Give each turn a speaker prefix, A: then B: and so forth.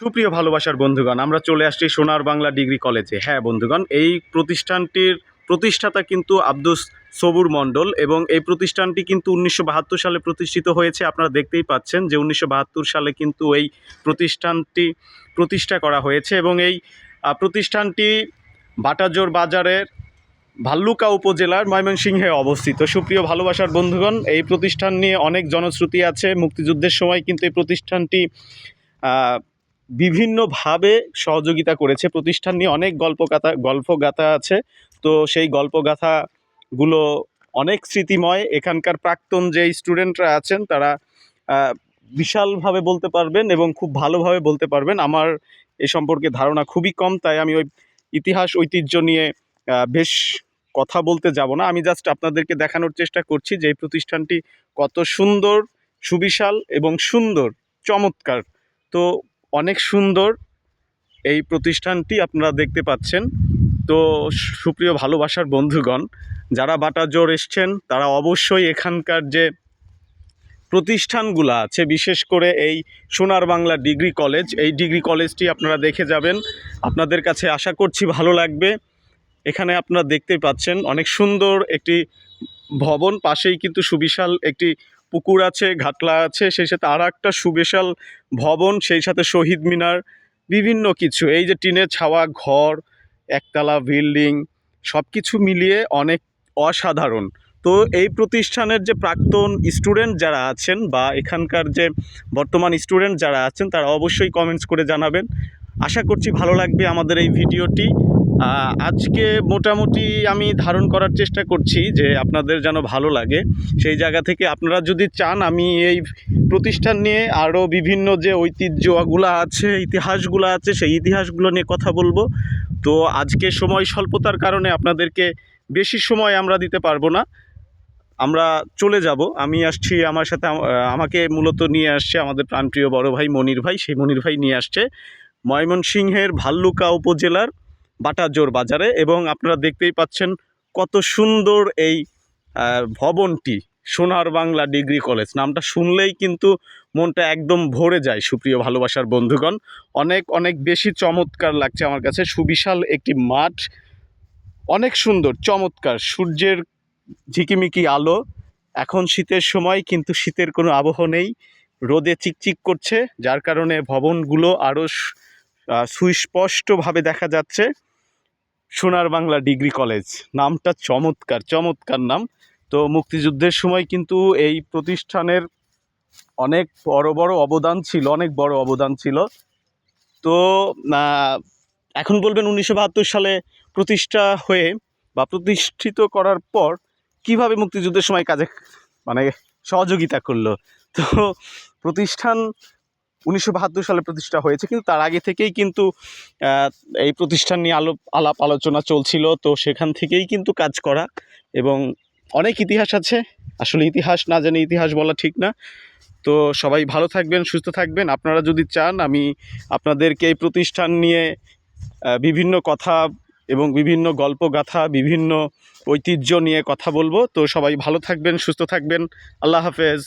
A: সুপ্রিয় ভালোবাসার বন্ধুগণ, আমরা চলে আসছি সোনার বাংলা ডিগ্রি কলেজে। হ্যাঁ বন্ধুগণ, এই প্রতিষ্ঠানটির প্রতিষ্ঠাতা কিন্তু আব্দুস সবুর মণ্ডল এবং এই প্রতিষ্ঠানটি কিন্তু উনিশশো বাহাত্তর সালে প্রতিষ্ঠিত হয়েছে। আপনারা দেখতেই পাচ্ছেন যে উনিশশো বাহাত্তর সালে কিন্তু এই প্রতিষ্ঠানটি প্রতিষ্ঠা করা হয়েছে এবং এই প্রতিষ্ঠানটি বাটাজোর বাজারের ভাল্লুকা উপজেলার ময়মনসিংহে অবস্থিত। সুপ্রিয় ভালোবাসার বন্ধুগণ, এই প্রতিষ্ঠান নিয়ে অনেক জনশ্রুতি আছে। মুক্তিযুদ্ধের সময় কিন্তু এই প্রতিষ্ঠানটি বিভিন্নভাবে সহযোগিতা করেছে প্রতিষ্ঠান নিয়ে। অনেক গল্পগাথা গল্পগাথা আছে। তো সেই গল্পগাথাগুলো অনেক স্মৃতিময়। এখানকার প্রাক্তন যে স্টুডেন্টরা আছেন, তারা বিশালভাবে বলতে পারবেন এবং খুব ভালোভাবে বলতে পারবেন। আমার এ সম্পর্কে ধারণা খুবই কম, তাই আমি ওই ইতিহাস, ঐতিহ্য নিয়ে বেশ কথা বলতে যাব না। আমি জাস্ট আপনাদেরকে দেখানোর চেষ্টা করছি যে এই প্রতিষ্ঠানটি কত সুন্দর, সুবিশাল এবং সুন্দর, চমৎকার। তো অনেক সুন্দর এই প্রতিষ্ঠানটি আপনারা দেখতে পাচ্ছেন। তো সুপ্রিয় ভালোবাসার বন্ধুগণ, যারা বাটাজোর এসছেন, তারা অবশ্যই এখানকার যে প্রতিষ্ঠানগুলো আছে, বিশেষ করে এই সোনার বাংলা ডিগ্রি কলেজ, এই ডিগ্রি কলেজটি আপনারা দেখে যাবেন। আপনাদের কাছে আশা করছি ভালো লাগবে। এখানে আপনারা দেখতে পাচ্ছেন অনেক সুন্দর একটি ভবন, পাশেই কিন্তু সুবিশাল একটি পুকুর আছে, ঘাটলা আছে, সেই সাথে আর একটা সুবিশাল ভবন, সেই সাথে শহীদ মিনার, বিভিন্ন কিছু। এই যে টিনের ছাওয়া, ঘর, একতলা বিল্ডিং সব কিছু মিলিয়ে অনেক অসাধারণ। তো এই প্রতিষ্ঠানের যে প্রাক্তন স্টুডেন্ট যারা আছেন বা এখানকার যে বর্তমান স্টুডেন্ট যারা আছেন, তারা অবশ্যই কমেন্টস করে জানাবেন। আশা করছি ভালো লাগবে আমাদের এই ভিডিওটি। আজকে মোটামুটি আমি ধারণ করার চেষ্টা করছি যে আপনাদের যেন ভালো লাগে। সেই জায়গা থেকে আপনারা যদি চান, আমি এই প্রতিষ্ঠান নিয়ে আরও বিভিন্ন যে ঐতিহ্যগুলো আছে, ইতিহাসগুলো আছে, সেই ইতিহাসগুলো নিয়ে কথা বলব। তো আজকে সময় স্বল্পতার কারণে আপনাদেরকে বেশি সময় আমরা দিতে পারব না। আমরা চলে যাব। আমি আসছি আমার সাথে আমাকে মূলত নিয়ে আসছে আমাদের প্রাণপ্রিয় বড় ভাই মনির ভাই। সেই মনির ভাই নিয়ে আসছে। ময়মনসিংহের ভাল্লুকা উপজেলার বাটাজোর বাজারে এবং আপনারা দেখতেই পাচ্ছেন কত সুন্দর এই ভবনটি, সোনার বাংলা ডিগ্রি কলেজ। নামটা শুনলেই কিন্তু মনটা একদম ভরে যায়, সুপ্রিয় ভালোবাসার বন্ধুগণ। অনেক অনেক বেশি চমৎকার লাগছে আমার কাছে। সুবিশাল একটি মাঠ, অনেক সুন্দর, চমৎকার। সূর্যের ঝিকিমিকি আলো, এখন শীতের সময় কিন্তু শীতের কোনো আবহ নেই। রোদে চিকচিক করছে, যার কারণে ভবনগুলো আরও সুস্পষ্টভাবে দেখা যাচ্ছে সোনার বাংলা ডিগ্রি কলেজ। নামটা চমৎকার চমৎকার নাম। তো মুক্তিযুদ্ধের সময় কিন্তু এই প্রতিষ্ঠানের অনেক বড় বড় অবদান ছিল, অনেক বড় অবদান ছিল। তো এখন বলবেন উনিশশো বাহাত্তর সালে প্রতিষ্ঠা হয়ে বা প্রতিষ্ঠিত করার পর কীভাবে মুক্তিযুদ্ধের সময় কাজে মানে সহযোগিতা করল? তো প্রতিষ্ঠান উনিশশো বাহাত্তর সালে প্রতিষ্ঠা হয়েছে, কিন্তু তার আগে থেকেই কিন্তু এই প্রতিষ্ঠান নিয়ে আলো, আলাপ আলোচনা চলছিল। তো সেখান থেকেই কিন্তু কাজ করা এবং অনেক ইতিহাস আছে। আসলে ইতিহাস না জানি ইতিহাস বলা ঠিক না। তো সবাই ভালো থাকবেন, সুস্থ থাকবেন। আপনারা যদি চান, আমি আপনাদেরকে এই প্রতিষ্ঠান নিয়ে বিভিন্ন কথা এবং বিভিন্ন গল্পগাথা বিভিন্ন ঐতিহ্য নিয়ে কথা বলব। তো সবাই ভালো থাকবেন, সুস্থ থাকবেন। আল্লাহ হাফেজ।